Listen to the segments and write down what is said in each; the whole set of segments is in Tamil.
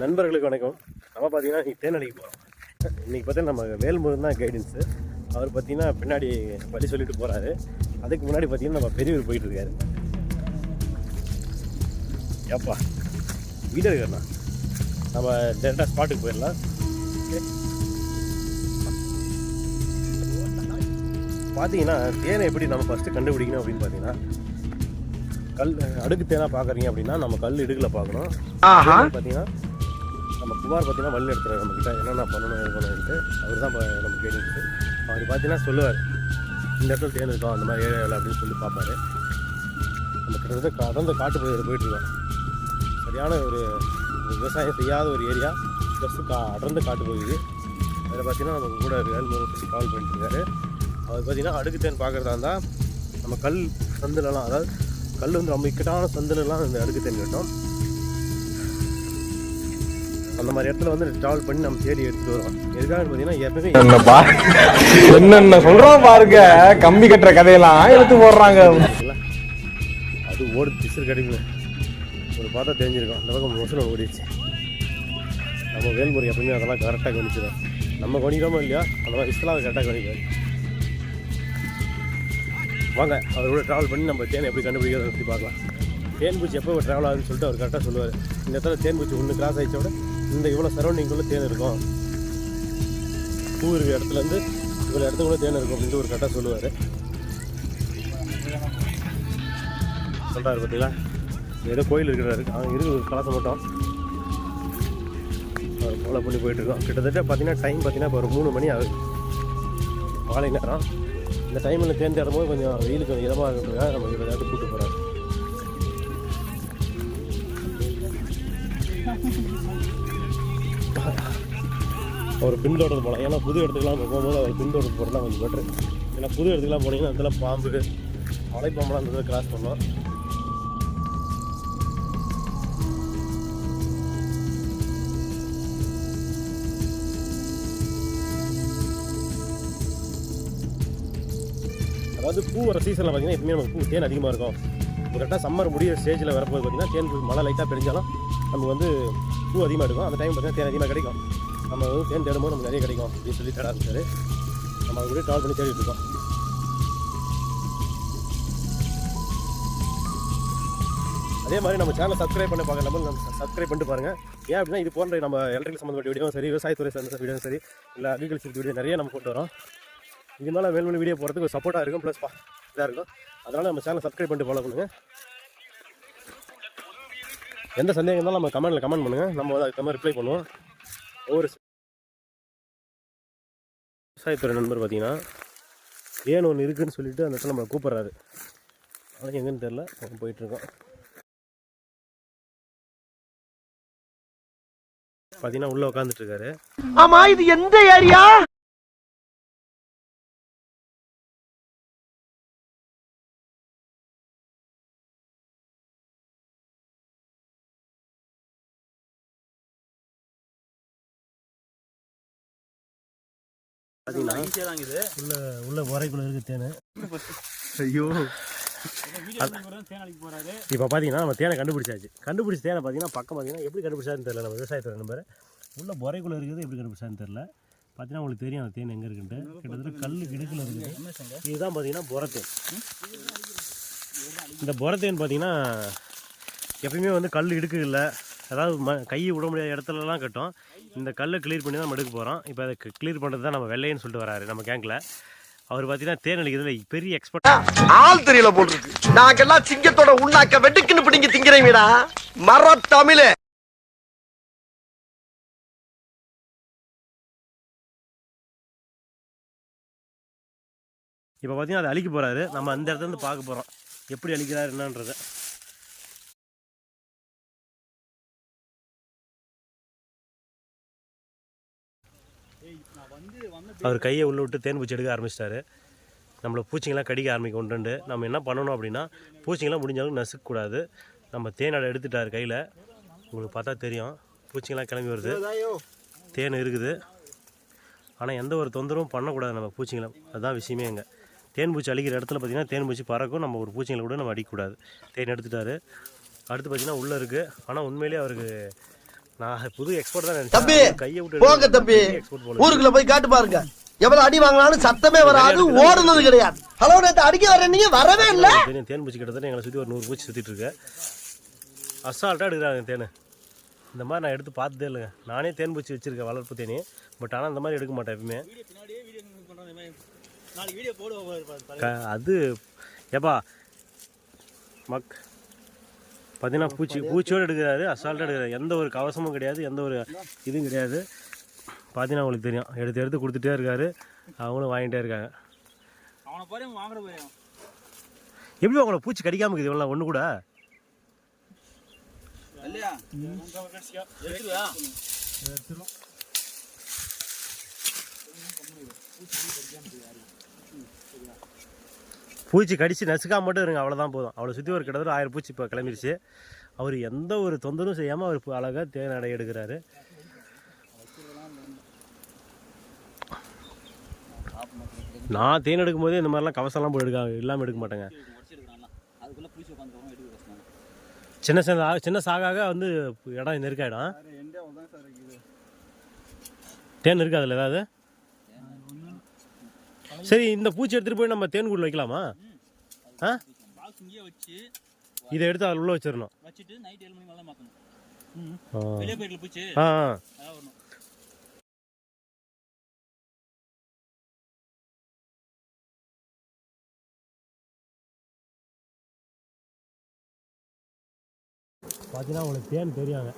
நண்பர்களுக்கு வணக்கம். நம்ம பார்த்தீங்கன்னா இன்னைக்கு தேனடிக்கு போகிறோம் இன்னைக்கு பார்த்தீங்கன்னா நம்ம வேல்முருகன் தான் கைடன்ஸு அவர் பார்த்தீங்கன்னா பின்னாடி வழி சொல்லிட்டு போகிறாரு அதுக்கு முன்னாடி பார்த்தீங்கன்னா நம்ம பெரியவர் போயிட்டு இருக்காரு. ஏப்பா வீடியோ இருக்கண்ணா நம்ம டேரெக்டாக ஸ்பாட்டுக்கு போயிடலாம். பார்த்தீங்கன்னா தேனை எப்படி நம்ம ஃபஸ்ட்டு கண்டுபிடிக்கணும் அப்படின்னு பார்த்தீங்கன்னா கல் அடுக்கு தேனாக பார்க்குறீங்க அப்படின்னா நம்ம கல் இடுக்கில் பார்க்கணும் பார்த்தீங்கன்னா நம்ம குமார் பார்த்தீங்கன்னா வழி நடத்துகிறார் நம்ம கிட்ட என்னென்ன பண்ணணும் இது பண்ணணுன்ட்டு அவர் தான் நமக்கு நம்ம கேட்டுட்டு அவர் பார்த்தீங்கன்னா சொல்லுவார். இந்த இடத்துல தேன் இருக்கும் அந்த மாதிரி ஏரியாவில் அப்படின்னு சொல்லி பார்ப்பாரு நம்ம கிட்டத்தட்ட கடந்த காட்டு பகுதியில் போயிட்டுருக்கோம் சரியான ஒரு விவசாயம் செய்யாத ஒரு ஏரியா. ப்ளஸ் கா அடர்ந்த காட்டு பகுதி. அதில் பார்த்தீங்கன்னா நம்ம கூட வேல் முருகன் கால் பண்ணிட்டுருக்காரு அவர் பார்த்தீங்கன்னா அடுக்கு தேன் பார்க்குறதா இருந்தால் நம்ம கல் சந்துலலாம் அதாவது கல் வந்து ரொம்ப இக்கட்டான சந்துலலாம் இந்த அடுக்கு தேன் கட்டும். அந்த மாதிரி இடத்துல வந்து ட்ராவல் பண்ணி நம்ம தேடி எடுத்துட்டு வரோம் எதுக்காக பார்த்தீங்கன்னா எப்பவுமே என்னப்பா என்னென்ன சொல்றான் பாருங்க. கம்பி கட்டுற கதையெல்லாம் எடுத்து போடுறாங்க. அது ஓடு பிசர் கிடைக்கல ஒரு பார்த்தா தெரிஞ்சிருக்கும். அந்த பக்கம் மோசம் ஓடிடுச்சு. நம்ம வேல்முறை எப்பவுமே அதெல்லாம் கரெக்டாக கவனிச்சிடும் நம்ம கவனிக்கிறோமோ இல்லையா அந்த மாதிரி இஸ்லாம் கரெக்டாக கவனிக்காது. வாங்க அவரோட ட்ராவல் பண்ணி நம்ம தேன் எப்படி கண்டுபிடிக்கிறத பற்றி பார்க்கலாம். தேன் பூச்சி எப்போ ட்ராவல் ஆகுதுன்னு சொல்லிட்டு அவர் கரெக்டாக சொல்லுவார். இந்த இடத்துல தேன் பூச்சி ஒன்று கிராஸ் ஆகிடுச்சோட இந்த இவ்வளோ சரௌண்டிங்குள்ளே தேன் இருக்கும். பூ இருக்கிற இடத்துலேருந்து இவ்வளோ இடத்துக்குள்ளே தேன் இருக்கும் அப்படின்ட்டு ஒரு கரெக்டாக சொல்லுவார். சொல்கிறாரு பார்த்தீங்களா ஏதோ கோயில் இருக்கிறாரு. அங்கே இருக்குது ஒரு கலசம் மட்டும். அவர் ஃபாலோ பண்ணி போயிட்டுருக்கோம் கிட்டத்தட்ட பார்த்தீங்கன்னா டைம் பார்த்தீங்கன்னா இப்போ ஒரு மூணு மணி ஆகுது. மாலை நேரம். இந்த டைமில் தேர்ந்து போது கொஞ்சம் வெயிலுக்கு கொஞ்சம் இதமாக இருக்கிறதுக்காக நம்ம இதில் கூப்பிட்டு போகிறாரு அவர் பின்தொடர்ந்து போகலாம். ஏன்னா புது இடத்துக்குலாம் போகும்போது அவர் பின்தொடர்ந்து போகிறது தான் கொஞ்சம் பெட்ரு ஏன்னா புது இடத்துக்குலாம் போனீங்கன்னா அதில் பாம்பு மலைப்பாம்புலாம் அந்த கிராஸ் பண்ணோம். அதாவது பூ வர சீசனில் பார்த்தீங்கன்னா எப்பவுமே நமக்கு பூ தேன் அதிகமாக இருக்கும். கரெக்டாக சம்மர் முடிய ஸ்டேஜில் வரப்போது பார்த்தீங்கன்னா தேன் மழை லைட்டாக பெரிஞ்சாலும் நமக்கு வந்து பூ அதிகமாக இருக்கும் அந்த டைம் பார்த்தீங்கன்னா தேன் அதிகமாக கிடைக்கும். நம்ம வந்து தேன் தேடும்போது நமக்கு நிறைய கிடைக்கும் அப்படின்னு சொல்லி தேட ஆரம்பிச்சாரு. நம்ம அது கூட ட்ராவல் பண்ணி தேடிட்டு இருக்கோம். அதே மாதிரி நம்ம சேனலை சப்ஸ்கிரைப் பண்ண பார்க்க நம்ம சப்ஸ்கிரைப் பண்ணிட்டு பாருங்கள் ஏன் அப்படின்னா இது போன்ற நம்ம எலக்ட்ரிக்கல் சம்மந்தப்பட்ட வீடியோ சரி விவசாயத்துறை சார்ந்த வீடியோ சரி இல்லை அக்ரிகல்ச்சர் வீடியோ நிறைய நம்ம போட்டு வரோம். இது மேலே வீடியோ போகிறதுக்கு ஒரு சப்போர்ட்டாக இருக்கும். ப்ளஸ் இதாக இருக்கும். அதனால் நம்ம சேனல் சப்ஸ்கிரைப் பண்ணிட்டு ஃபாலோ பண்ணுங்கள் எந்த சந்தேகம் இருந்தாலும் நம்ம கமெண்ட்டில் கமெண்ட் பண்ணுங்கள் நம்ம வந்து அதுக்கு மாதிரி ரிப்ளை பண்ணுவோம். ஒவ்வொரு விவசாயத்துறை நண்பர் பார்த்தீங்கன்னா ஏன் ஒன்று இருக்குன்னு சொல்லிட்டு அந்த இடத்துல நம்ம கூப்பிட்றாரு. அது எங்கேன்னு தெரில போயிட்டுருக்கோம் பார்த்தீங்கன்னா உள்ளே உட்காந்துட்டு இருக்காரு. ஆமாம் இது எந்த ஏரியா? பார்த்தீங்கன்னா உள்ள உள்ள உரைக்குள்ள இருக்கு தேனை. ஐயோ. இப்போ பார்த்தீங்கன்னா நம்ம தேனை கண்டுபிடிச்சாச்சு. கண்டுபிடிச்ச தேனை பார்த்தீங்கன்னா பக்கம் பார்த்தீங்கன்னா எப்படி கண்டுபிடிச்சாருன்னு தெரியல. நம்ம விவசாயத்துறை நம்பர் உள்ள புறைக்குள்ள இருக்குது எப்படி கண்டுபிடிச்சாருன்னு தெரியல. பார்த்தீங்கன்னா உங்களுக்கு தெரியும் அந்த தேன் எங்கே இருக்குன்ட்டு. கிட்டத்தட்ட கல் கிடுக்கில் இருக்குது. இதுதான் பார்த்தீங்கன்னா புறத்தேன் இந்த புறத்தேன் பார்த்தீங்கன்னா எப்பயுமே வந்து கல் இடுக்கு இல்லை அதாவது ம கையை விட முடியாத இடத்துலலாம் கட்டும். இந்த கல்லை கிளியர் பண்ணி தான் நம்ம எடுக்க போகிறோம் இப்போ அதை கிளியர் பண்ணுறது தான் நம்ம வெள்ளைன்னு சொல்லிட்டு வராரு நம்ம கேங்கில் அவர் பார்த்தீங்கன்னா தேன் அடிக்கிறதுல பெரிய எக்ஸ்பர்ட் ஆள் தெரியல போல் இருக்கு. நாங்கெல்லாம் சிங்கத்தோட உண்ணாக்க வெட்டுக்குன்னு பிடிங்க திங்கிறீங்கடா மர தமிழே. இப்போ பார்த்தீங்கன்னா அதை அழிக்க போகிறாரு நம்ம அந்த இடத்துல இருந்து பார்க்க போகிறோம் எப்படி அழிக்கிறாரு என்னன்றதை. அவர் கையை உள்ள விட்டு தேன் பூச்சி எடுக்க ஆரம்பிச்சிட்டாரு. நம்மளை பூச்சிங்கெல்லாம் கடிக்க ஆரம்பிக்க உண்டு நம்ம என்ன பண்ணணும் அப்படின்னா பூச்சிங்கெல்லாம் முடிஞ்சாலும் நசுக்கக்கூடாது. நம்ம தேனடை எடுத்துட்டார் கையில். உங்களுக்கு பார்த்தா தெரியும். பூச்சிங்கெல்லாம் கிளம்பி வருது. தேன் இருக்குது. ஆனால் எந்த ஒரு தொந்தரவும் பண்ணக்கூடாது நம்ம பூச்சிங்களை. அதுதான் விஷயமே எங்கே தேன் பூச்சி அழிக்கிற இடத்துல பார்த்தீங்கன்னா தேன் பூச்சி பறக்கும். நம்ம ஒரு பூச்சிங்களை கூட நம்ம அடிக்கக்கூடாது. தேன் எடுத்துட்டாரு. அடுத்து பார்த்தீங்கன்னா உள்ளே இருக்குது ஆனால் உண்மையிலேயே அவருக்கு நான் புது எக்ஸ்போர்ட் தான் தம்பி கையை விட்டு போங்க தம்பி. ஊருக்குள்ள போய் காட்டு பாருங்க. எவ்வளவு அடி வாங்கினாலும் சத்தமே வராது ஓடுனது கிடையாது. ஹலோ நேத்து அடிக்க வர நீங்க வரவே இல்ல. தேன் பூச்சி கிட்டத்தட்ட எங்களை சுற்றி ஒரு நூறு பூச்சி சுற்றிட்டு இருக்கு. அசால்ட்டாக எடுக்கிறாங்க தேன். இந்த மாதிரி நான் எடுத்து பார்த்ததே இல்லைங்க. நானே தேன் பூச்சி வச்சிருக்கேன் வளர்ப்பு தேனி. பட் ஆனால் இந்த மாதிரி எடுக்க மாட்டேன் எப்பவுமே. அது ஏப்பா மக் பார்த்தீங்கன்னா பூச்சி பூச்சியோடு எடுக்கிறாரு அசால்ட்டாக எடுக்கிறாரு. எந்த ஒரு கவசமும் கிடையாது எந்த ஒரு இதுவும் கிடையாது. பார்த்தீங்கன்னா உங்களுக்கு தெரியும். எடுத்து எடுத்து கொடுத்துட்டே இருக்காரு. அவங்களும் வாங்கிட்டே இருக்காங்க. எப்படி உங்களை பூச்சி கடிக்காம இருக்குது? இவ்வளோ ஒன்று கூட. இல்லையா? பூச்சி கடிச்சு நசுக்காம மட்டும் இருங்க அவ்வளோதான் போதும். அவளை சுற்றி ஒரு கிட்டத்தட்ட ஆயிரம் பூச்சி இப்போ கிளம்பிருச்சு. அவர் எந்த ஒரு தொந்தரவும் செய்யாமல் அவர் அழகாக தேன் அடை எடுக்கிறாரு. நான் தேன் எடுக்கும் போதே இந்த மாதிரிலாம் கவசம்லாம் போய் எடுக்க இல்லாமல் எடுக்க மாட்டேங்க. சின்ன சின்ன சின்ன சாகாக வந்து இடம் நெருக்காயிடும். தேன் இருக்கு அதில் ஏதாவது? சரி இந்த பூச்சி எடுத்துகிட்டு போய் நம்ம தேன் கூட்டில் வைக்கலாமா? ஆ? இதை எடுத்து அதில் உள்ள வச்சிடணும். வச்சுட்டு நைட் ஏழு மணி மேலே மாற்றணும் வெளியே பூச்சி. ஆ பார்த்தீங்கன்னா உங்களுக்கு தேன் தெரியாங்க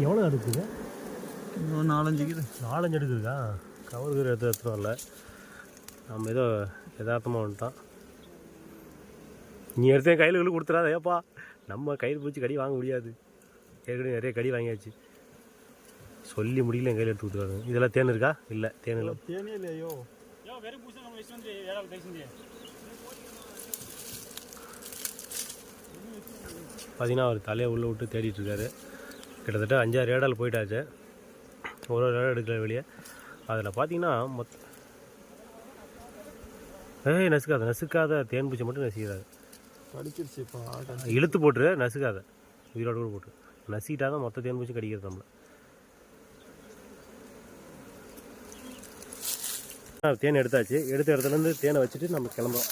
எவ்வளோ எடுக்குது இன்னும் நாலஞ்சு கீது நாலஞ்சு எடுக்குதுக்கா? கவர் கீர் எடுத்து எடுத்துட்டு வரல. நம்ம ஏதோ யதார்த்தமாக வந்துட்டோம். நீ எடுத்த கையில் கையில் கொடுத்துடாத ஏப்பா. நம்ம கையில் பூச்சி கடி வாங்க முடியாது. ஏற்கனவே நிறைய கடி வாங்கியாச்சு. சொல்லி முடியல என் கையில் எடுத்து கொடுத்துருவாங்க இதெல்லாம் தேன் இருக்கா? இல்லை தேன் இல்லை. தேனே இல்லையோ. பார்த்தீங்கன்னா அவர் தலையை உள்ளே விட்டு தேடிட்டு இருக்காரு. கிட்டத்தட்ட அஞ்சாறு ஏடால் போயிட்டாச்சு. ஒரு ஒரு இடம் எடுக்கல வெளியே. அதில் பார்த்தீங்கன்னா மொத்த ஏய் நசுக்காத நசுக்காத தேன் பூச்சி மட்டும் நசுக்காது கடிச்சிருச்சுப்பா இழுத்து போட்டுரு நசுக்காத. உயிரோடு கூட போட்டு நசிக்கிட்டா தான் மொத்த தேன் பூச்சி கடிக்கிறது நம்மள. தேன் எடுத்தாச்சு. எடுத்த இடத்துலேருந்து தேனை வச்சுட்டு நம்ம கிளம்புறோம்.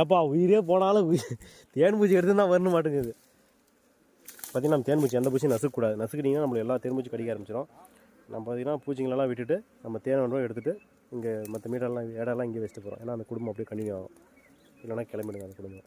ஏப்பா உயிரே போனாலும் தேன் பூச்சி எடுத்து தான் வரணும் மாட்டேங்குது. பார்த்தீங்கன்னா நம்ம தேன் பூச்சி எந்த பூச்சியும் நசுக்கக்கூடாது. நசுக்கிட்டிங்கன்னா நம்ம எல்லா தேன் பூச்சி கடிக்க ஆரம்பிச்சிடும் நம்ம பார்த்தீங்கன்னா பூச்சிங்களெல்லாம் விட்டுட்டு நம்ம தேனை ஒன்று எடுத்துகிட்டு இங்கே மற்ற மீடெல்லாம் இடம்லாம் இங்கே வச்சுட்டு போகிறோம் ஏன்னா அந்த குடும்பம் அப்படியே கண்டினியூ ஆகும். இல்லைன்னா கிளம்பிடுங்க அந்த குடும்பம்.